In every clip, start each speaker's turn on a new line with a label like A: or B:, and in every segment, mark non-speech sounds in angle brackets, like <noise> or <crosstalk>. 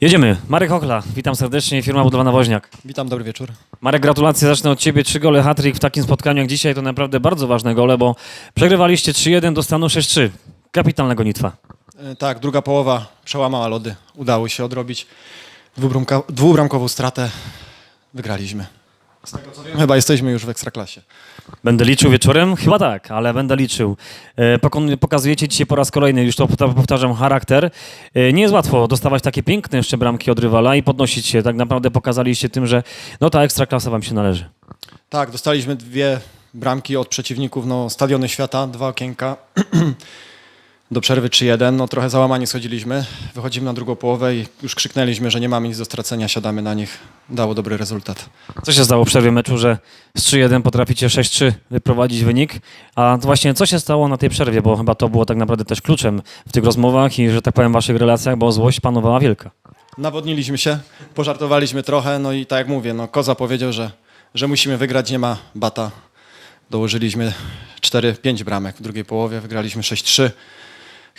A: Jedziemy. Marek Ochla, witam serdecznie, firma budowlana Woźniak.
B: Witam, dobry wieczór.
A: Marek, gratulacje, zacznę od Ciebie. Trzy gole hat-trick w takim spotkaniu jak dzisiaj to naprawdę bardzo ważne gole, bo przegrywaliście 3-1 do stanu 6-3. Kapitalna gonitwa.
B: E, Tak, druga połowa przełamała lody. Udało się odrobić dwubramkową stratę. Wygraliśmy. Z tego co wiem, chyba jesteśmy już w Ekstraklasie.
A: Będę liczył wieczorem? Chyba tak, ale będę liczył. E, pokon- Pokazujecie dzisiaj po raz kolejny, już to powta- powtarzam, charakter. E, Nie jest łatwo dostawać takie piękne jeszcze bramki od rywala i podnosić się. Tak naprawdę pokazaliście tym, że no ta ekstraklasa wam się należy.
B: Tak, dostaliśmy dwie bramki od przeciwników, no Stadiony Świata, dwa okienka. <clears throat> Do przerwy 3-1, no trochę załamani schodziliśmy. Wychodzimy na drugą połowę i już krzyknęliśmy, że nie mamy nic do stracenia, siadamy na nich. Dało dobry rezultat.
A: Co się stało w przerwie meczu, że z 3-1 potraficie 6-3 wyprowadzić wynik? A właśnie co się stało na tej przerwie? Bo chyba to było tak naprawdę też kluczem w tych rozmowach i, że tak powiem, w waszych relacjach, bo złość panowała wielka.
B: Nawodniliśmy się, pożartowaliśmy trochę, no i tak jak mówię, no Koza powiedział, że, że musimy wygrać, nie ma bata. Dołożyliśmy 4-5 bramek w drugiej połowie, wygraliśmy 6-3.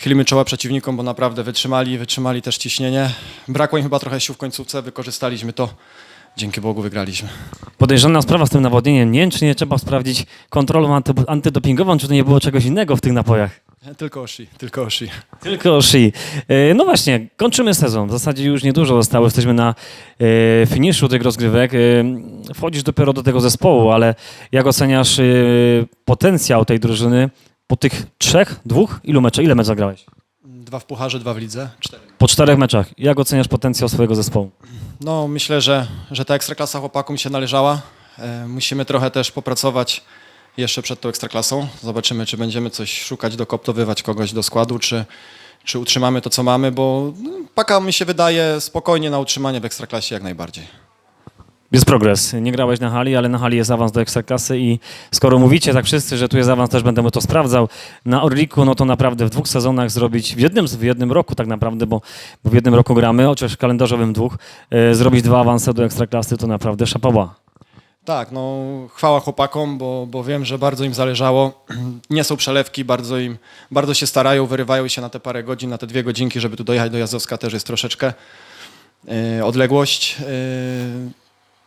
B: Chylimy czoła przeciwnikom, bo naprawdę wytrzymali, wytrzymali też ciśnienie. Brakło im chyba trochę sił w końcówce, wykorzystaliśmy to. Dzięki Bogu wygraliśmy.
A: Podejrzana sprawa z tym nawodnieniem. Nie wiem, czy nie trzeba sprawdzić kontrolą anty, antydopingową, czy to nie było czegoś innego w tych napojach.
B: Tylko Oshi, tylko Oshi.
A: Tylko Oshi. E, No właśnie, kończymy sezon. W zasadzie już niedużo zostało. Jesteśmy na e, finiszu tych rozgrywek. E, wchodzisz dopiero do tego zespołu, ale jak oceniasz potencjał tej drużyny po tych trzech, dwóch? Ilu meczów? Ile meczów zagrałeś?
B: Dwa w pucharze, dwa w lidze, cztery.
A: Po czterech meczach. Jak oceniasz potencjał swojego zespołu?
B: No, myślę, że, że ta ekstraklasa chłopakom się należała. E, musimy trochę też popracować jeszcze przed tą ekstraklasą. Zobaczymy, czy będziemy coś szukać, dokoptowywać kogoś do składu, czy, czy utrzymamy to, co mamy, bo no, Paka mi się wydaje spokojnie na utrzymanie w ekstraklasie jak najbardziej.
A: Jest progres. Nie grałeś na hali, ale na hali jest awans do ekstraklasy i skoro mówicie tak wszyscy, że tu jest awans, też będę to sprawdzał. Na Orliku, no to naprawdę w dwóch sezonach zrobić, w jednym, w jednym roku tak naprawdę, bo, w jednym roku gramy, chociaż kalendarzowym dwóch, e, zrobić dwa awanse do ekstraklasy to naprawdę szapoba.
B: Tak, no chwała chłopakom, bo, bo wiem, że bardzo im zależało. <clears throat> Nie są przelewki, bardzo im, bardzo się starają, wyrywają się na te parę godzin, na te dwie godzinki, żeby tu dojechać do Jazowska też jest troszeczkę yy, odległość. Yy,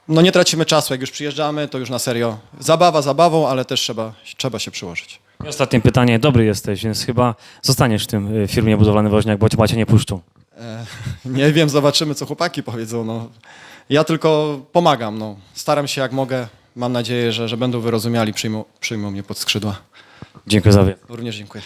B: no nie tracimy czasu, jak już przyjeżdżamy, to już na serio. Zabawa zabawą, ale też trzeba, trzeba się przyłożyć.
A: I ostatnie pytanie, dobry jesteś, więc chyba zostaniesz w tym e, firmie budowlany woźniak, bo cię cię nie puszczą.
B: E, <laughs> nie wiem, zobaczymy, co chłopaki powiedzą. No. Ja tylko pomagam, no. staram się jak mogę. Mam nadzieję, że, że będą wyrozumiali, przyjmą, przyjmą mnie pod skrzydła.
A: Dziękuję za wywiad.
B: Również dziękuję.